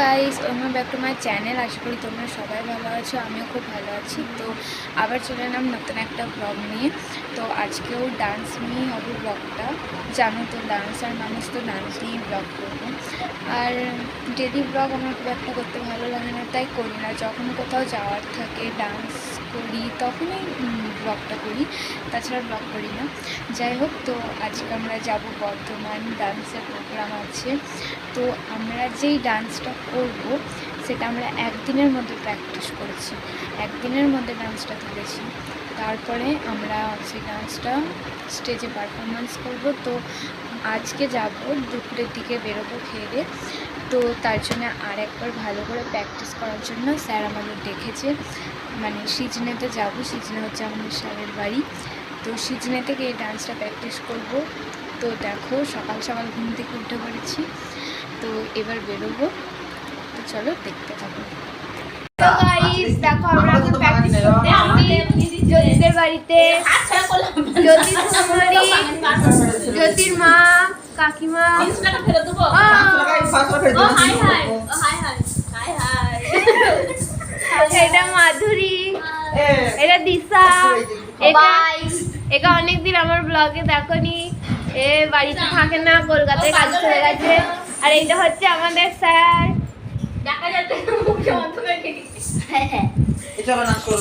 Guys welcome back to my channel. আশা করি তোমরা সবাই ভালো আছো, আমিও খুব ভালো আছি। তো আবার চলে এলাম নতুন একটা ব্লগ নিয়ে। তো আজকেও ডান্স নিয়েই হবে ব্লগটা জানো তো ডান্স আর মানুষ তো ডান্স নিয়েই ব্লগ করব। আর ডেলি ব্লগ আমার খুব একটা করতে ভালো লাগে না, তাই করি না। যখন কোথাও যাওয়ার থাকে ডান্স করি, তখনই ব্লগটা করি। তাছাড়া ব্লগ করি না। যাই হোক, তো আজকে আমরা যাব বর্ধমান ডান্সের প্রোগ্রাম আছে। তো আমরা যেই ডান্সটা করব, সেটা আমরা একদিনের মধ্যে প্র্যাকটিস করেছি। একদিনের মধ্যে ডান্সটা তুলেছি। তারপরে আমরা সেই ডান্সটা স্টেজে পারফরমেন্স করব। তো আজকে যাব, দুপুরের দিকে বেরোবো খেয়ে। তো তার জন্য আর একবার ভালো করে প্র্যাকটিস করার জন্য স্যার আমাদের ডেকেছে। মানে সিজনেতে যাব, সিজনে হচ্ছে আমাদের স্যারের বাড়ি। তো সিজনে থেকে এই ডান্সটা প্র্যাকটিস করব। তো দেখো, সকাল সকাল ঘুম থেকে উঠে পড়েছি। তো এবার বেরোবো। তো চলো দেখতে থাকো। দেখো আমরা বাড়িতে। জ্যোতির মা কাকিমা। এটা মাধুরী। এটা দিশা। এটা এটা অনেকদিন আমার ব্লগে দেখনি। এ বাড়িতে থাকে না কলকাতায় কাজ চলে গেছে। আর এইটা হচ্ছে আমাদের স্যার।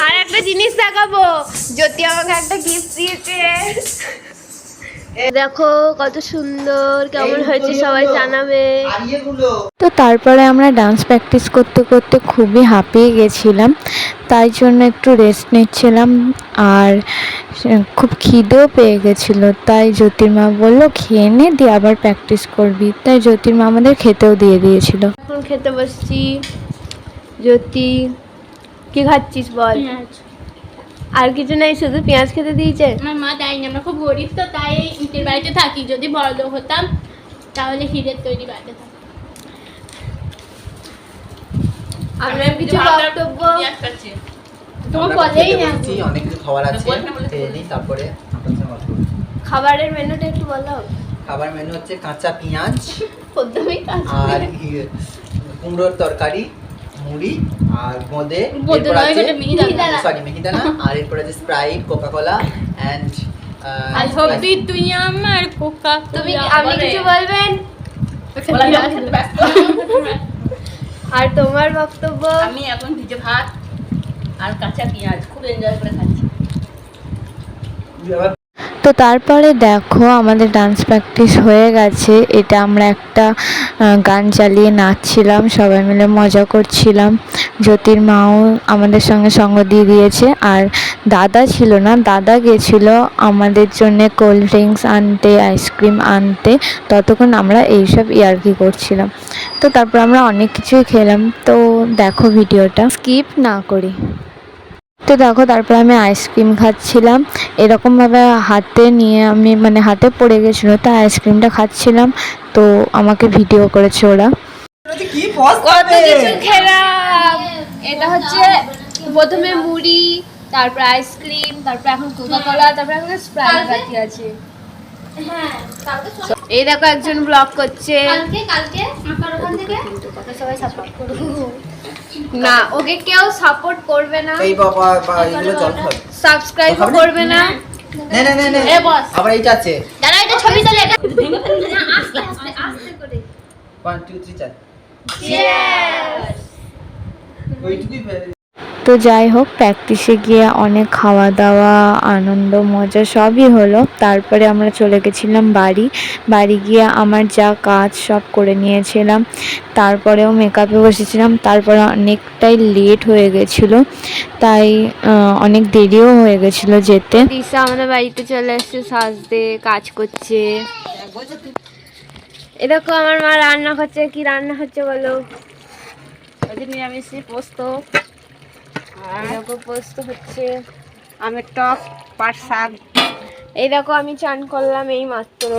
আর একটা জিনিস দেখাবো। জ্যোতি আমাকে একটা গিফট দিয়েছে। দেখো কত সুন্দর কেমন হয়েছে সবাই জানাবে। তো তারপরে আমরা ডান্স প্র্যাকটিস করতে করতে খুবই হাঁপিয়ে গেছিলাম তাই জন্য একটু রেস্ট নিচ্ছিলাম আর খুব খিদেও পেয়ে গেছিল তাই জ্যোতির্মা বলল খেয়ে নে দিয়ে আবার প্র্যাকটিস করবি। তাই জ্যোতির্মা আমাদের খেতেও দিয়ে দিয়েছিল। এখন খেতে বসছি। জ্যোতি কি খাচ্ছিস বল? আর কিছু নাই শুধু পেঁয়াজ খেতে দিয়েছে? আমার মা দেয়নি আমরা খুব গরিব তো তাই ইটের বাড়িতে থাকি। যদি বড় হতাম তাহলে হিরের তৈরি বাড়িতে থাকতাম। আমরা কিছু বক্তব্য? তোমার বলেই না। অনেক কিছু খাবার আছে। খেয়ে নিই তারপরে আপনার সঙ্গে কথা বলব। খাবারের মেনুটা একটু বলো। খাবার মেনু হচ্ছে কাঁচা পেঁয়াজ আর ইয়ে, কুমড়োর তরকারি মুড়ি আর বোঁদে বোঁদে নয়, এটা সরি মিহিদানা। আর এরপর আছে Sprite Coca Cola and I তুই আমার কোকা তুমি আপনি কিছু বলবেন? আর তোমার বক্তব্য? আমি এখন ভিজে ভাত আর কাঁচা পেঁয়াজ। খুব এনজয় করে খাচ্ছি। তো তারপরে দেখো আমাদের ডান্স প্র্যাকটিস হয়ে গেছে। এটা আমরা একটা গান চালিয়ে নাচছিলাম, সবাই মিলে মজা করছিলাম। জ্যোতির মাও আমাদের সঙ্গে সঙ্গ দিয়ে দিয়েছে আর দাদা ছিল না, দাদা গেছিল আমাদের জন্য কোল্ড ড্রিঙ্কস আনতে আইসক্রিম আনতে। ততক্ষণ আমরা এইসব ইয়ার্কি করছিলাম। তো তারপর আমরা অনেক কিছুই খেলাম। তো দেখো ভিডিওটা স্কিপ না করি। তো দেখো তারপর আমি আইসক্রিম খাচ্ছিলাম। এরকমভাবে হাতে নিয়ে আমি মানে হাতে পড়ে গেছিল তাই আইসক্রিমটা খাচ্ছিলাম। তো আমাকে ভিডিও করেছে ওরা। কত কিছু খেলাম। এটা হচ্ছে প্রথমে মুড়ি তারপর আইসক্রিম তারপর এখন কোকা কোলা তারপর এখন স্প্রাইট বাকি আছে। এই দেখো একজন ব্লগ করছে। কালকে কালকে? আমার ওখান থেকে? সবাই সাপোর্ট করব না ওকে কেউ সাপোর্ট করবে না। এই বাবা বা এগুলো জল খাবে সাবস্ক্রাইব করবে না? না না না নে। এ বস। আবার এইটা আছে। দাঁড়া এটা ছবি তোলে। এটা না আস্তে আস্তে আস্তে করে। ওয়ান টু থ্রি চার। ওইটুকুই ফেলে তো যাই হোক প্র্যাকটিসে গিয়ে অনেক খাওয়া দাওয়া আনন্দ মজা সবই হলো। তারপরে আমরা চলে গেছিলাম বাড়ি। বাড়ি গিয়ে আমার যা কাজ সব করে নিয়েছিলাম। তারপরেও মেকআপে বসেছিলাম। তারপরে অনেকটাই লেট হয়ে গেছিল। তাই অনেক দেরিও হয়ে গেছিল যেতে। দিশা আমাদের বাড়িতে চলে এসছে সাজতে কাজ করছে। এরকম আমার মা রান্না করছে। কি রান্না হচ্ছে বলো? নিরামিষে পোস্ত। এরকম পোস্ত হচ্ছে আমের টক পাট শাক। এই দেখো আমি চান করলাম এই মাত্র।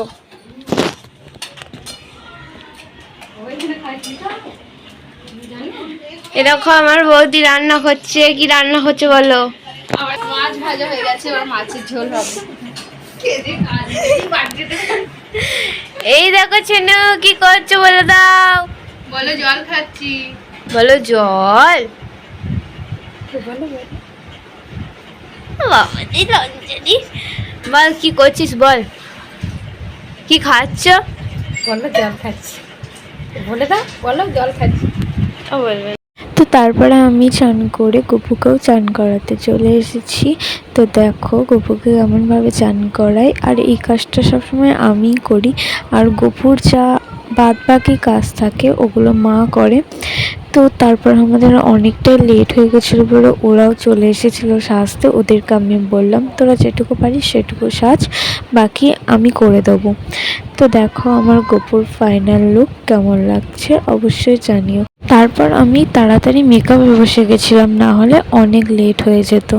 এ দেখো আমার বৌদি রান্না করছে। কি রান্না করছে বলো? আমার মাছ ভাজা হয়ে গেছে এবার মাছের ঝোল হবে। এই দেখো ছেনু কি করছ বলে দাও। বলো জল খাচ্ছি। বলো জল? বল কি করছিস বল কি খাচ্ছ জল খাচ্ছি বলে জল খাচ্ছি তো তারপরে আমি চান করে গপুকেও চান করাতে চলে এসেছি। তো দেখো, গপুকে কেমনভাবে চান করাই। আর এই কাজটা সবসময় আমিই করি। আর গপুর যা বাদ বাকি কাজ থাকে, ওগুলো মা করে। তো তারপর আমাদের অনেকটাই লেট হয়ে গেছিল বলে ওরাও চলে এসেছিল সাজতে, ওদেরকে আমি বললাম, তোরা যেটুকু পারিস সেটুকু সাজ, বাকি আমি করে দেবো। তো দেখো আমার গোপুর ফাইনাল লুক কেমন লাগছে, অবশ্যই জানিও। তারপর আমি তাড়াতাড়ি মেকআপে বসে গেছিলাম, না হলে অনেক লেট হয়ে যেত।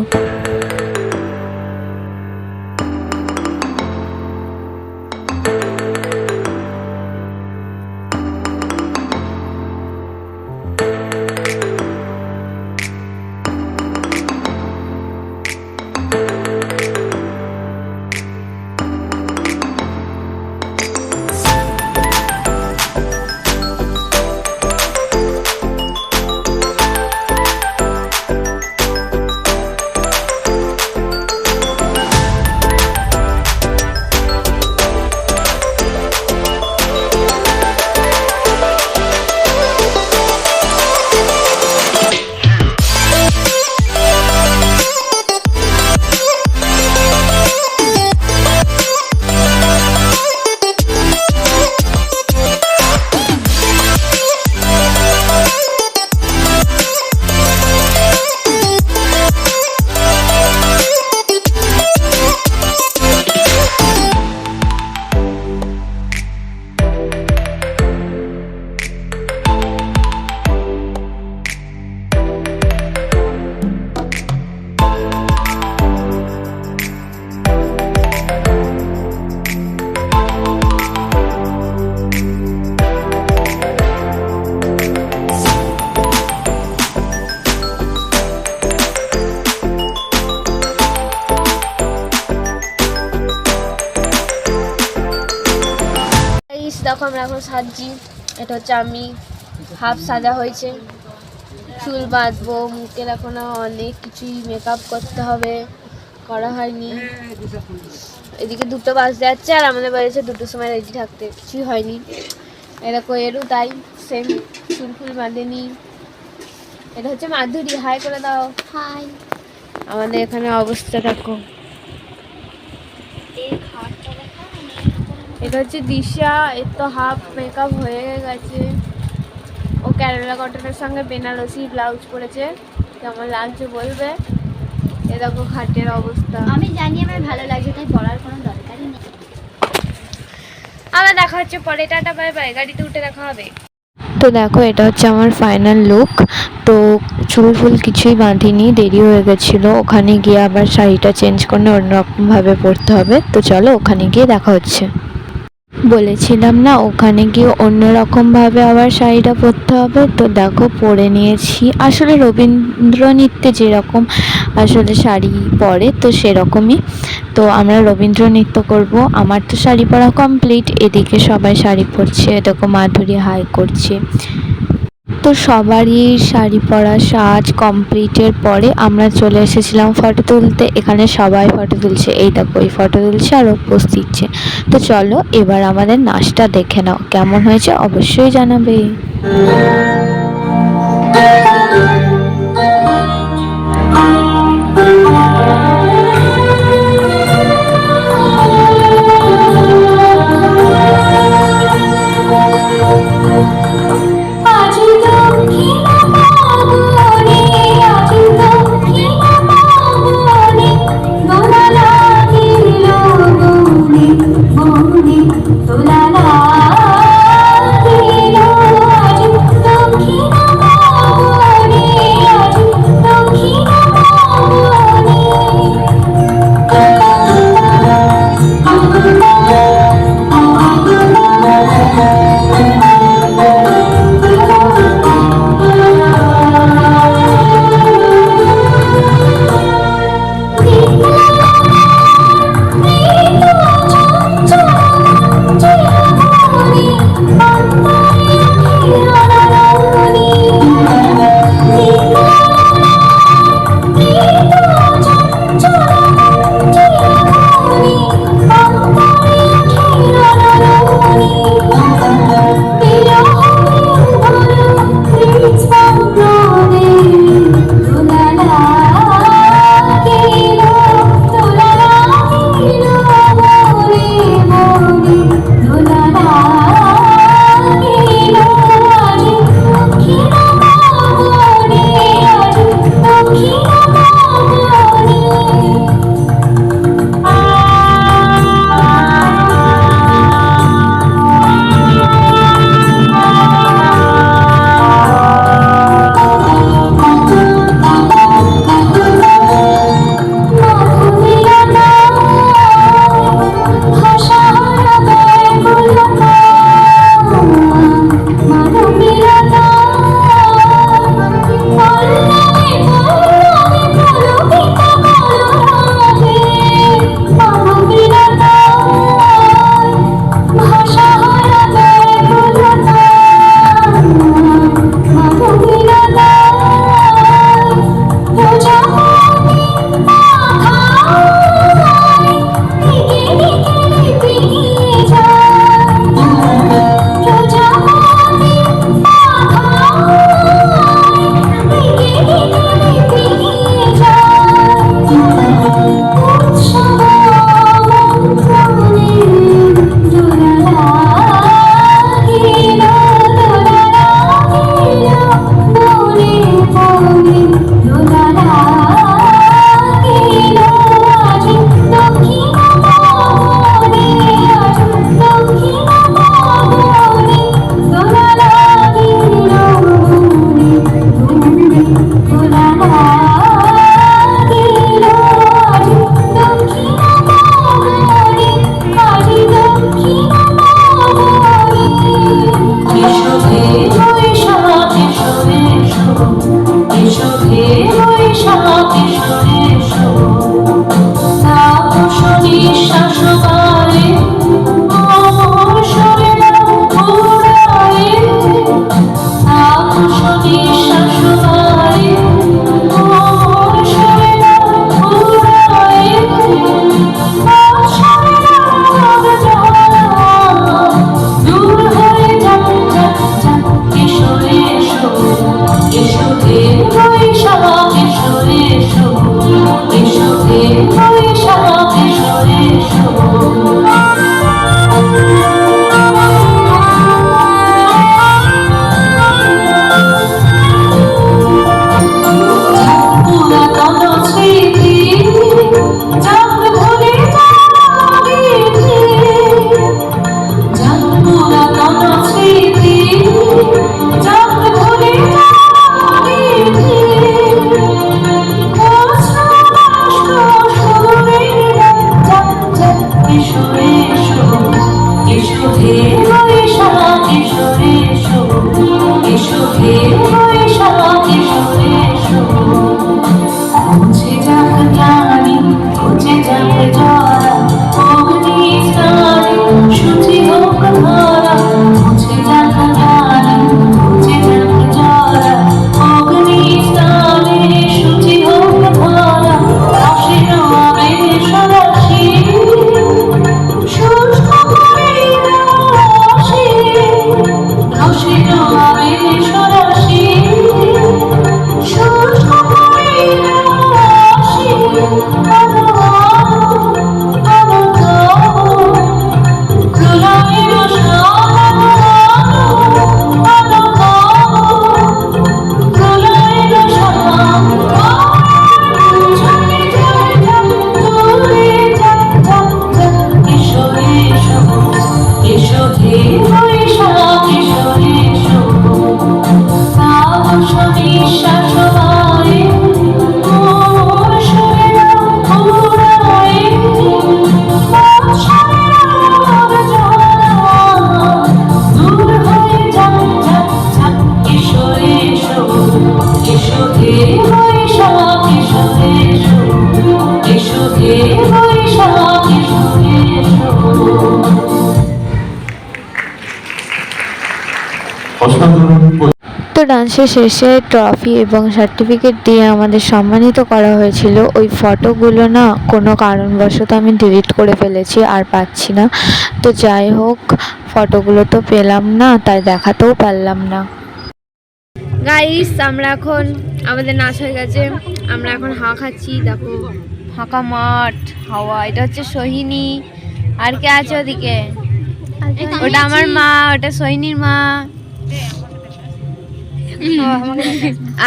আমরা এখন সাজছি। এটা হচ্ছে আমি। হাফ সাজা হয়েছে। চুল বাঁধবো মুখের এখনও অনেক কিছুই মেকআপ করতে হবে। করা হয়নি। এদিকে দুটো বাজতে যাচ্ছে আর আমাদের বাড়িতে দুটোর সময় রেডি থাকতে। কিছুই হয়নি। এরকম এরও তাই সেম চুল ফুল বাঁধেনি। এটা হচ্ছে মাধুরী। হাই করে দাও। হাই আমাদের এখানে অবস্থা দেখো। এটা হচ্ছে দিশা এর তো হাফ মেকআপ হয়ে গেছে। ও ক্যারেলা কটনের সঙ্গে বেনারসি ব্লাউজ পরেছে। কেমন লাগছে বলবে? এ দেখো খাটের অবস্থা। আমি জানি আমার ভালো লাগছে তাই বলার কোনো দরকারই নেই। আবার দেখা হচ্ছে পরে। Tata bye bye. গাড়িতে উঠে দেখা হবে। তো দেখো এটা হচ্ছে আমার ফাইনাল লুক তো চুল ফুল কিছুই বাঁধিনি দেরি হয়ে গেছিল। ওখানে গিয়ে আবার শাড়িটা চেঞ্জ করে অন্যরকমভাবে পরতে হবে। তো চলো ওখানে গিয়ে দেখা হচ্ছে। বলেছিলাম না, ওখানে গিয়ে অন্যরকমভাবে আবার শাড়িটা পরতে হবে। তো দেখো, পরে নিয়েছি। আসলে রবীন্দ্র নৃত্যে যেরকম আসলে শাড়ি পরে, তো সেরকমই। তো আমরা রবীন্দ্র নৃত্য করব। আমার তো শাড়ি পরা কমপ্লিট এদিকে সবাই শাড়ি পরছে দেখো মাধুরী হাই করছে। তো সবারই শাড়ি পরা সাজ কমপ্লিটের পরে আমরা চলে এসেছিলাম ফটো তুলতে। এখানে সবাই ফটো তুলছে, এই দেখো, এই ফটো তুলছে আর পোজ দিচ্ছে। তো চলো, এবার আমাদের নাচটা দেখে নাও, কেমন হয়েছে অবশ্যই জানাবে। এসো এসো হে তো ডান্সের শেষে ট্রফি এবং সার্টিফিকেট দিয়ে আমাদের সম্মানিত করা হয়েছিল। ওই ফটোগুলো না কোনো কারণবশত আমি ডিলিট করে ফেলেছি আর পাচ্ছি না। তো যাই হোক ফটোগুলো তো পেলাম না তাই দেখাতেও পারলাম না। গাইস আমরা এখন আমাদের নাচ হয়ে গেছে। আমরা এখন হাওয়া খাচ্ছি দেখো। ফাঁকা মাঠ হাওয়া। এটা হচ্ছে সোহিনী। আর কে আছে ওদিকে? ওটা আমার মা ওটা সোহিনীর মা।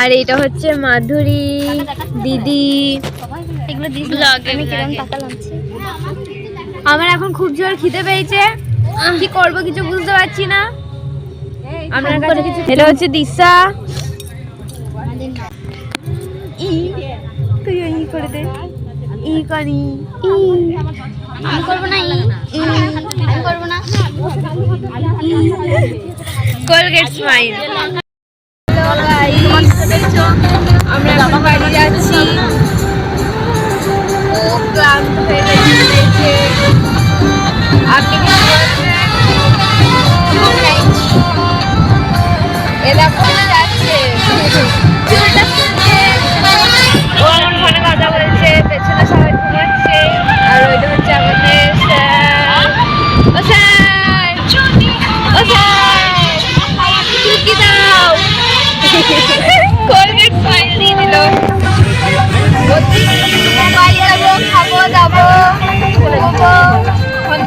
আর এটা হচ্ছে মাধুরী দিদি আমার এখন খুব জোর খিদে পেয়েছে। কি করব কিছু বুঝতে পারছি না। আপনার কাছে কিছু এটা হচ্ছে দিশা। ই তুই ই করে দে। ই করি আমি করব না ই। আমি করব না। কোলগেট স্মাইল আমরা এখন বাড়ি যাচ্ছি।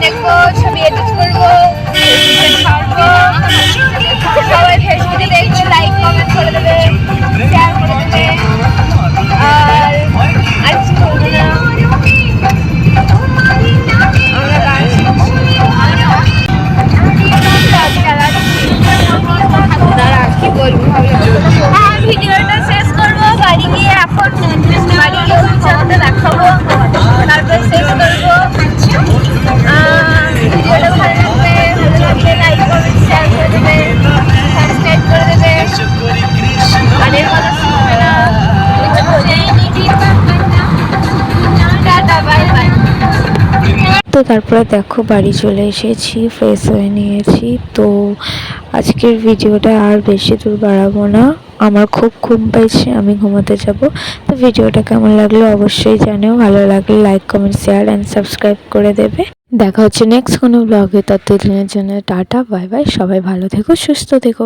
দেখব ছবি এডিট তারপরে দেখো বাড়ি চলে এসেছি ফ্রেশ হয়ে নিয়েছি। তো আজকের ভিডিওটা আর বেশি দূর বাড়াবো না। আমার খুব ঘুম পাইছে, আমি ঘুমোতে যাব। তো ভিডিওটা কেমন লাগল অবশ্যই জানিও। ভালো লাগলে like comment share and subscribe করে দেবে। দেখা হচ্ছে নেক্সট কোনো ব্লগে ততদিনের জন্য টাটা বাই বাই সবাই ভালো থেকো, সুস্থ থেকো।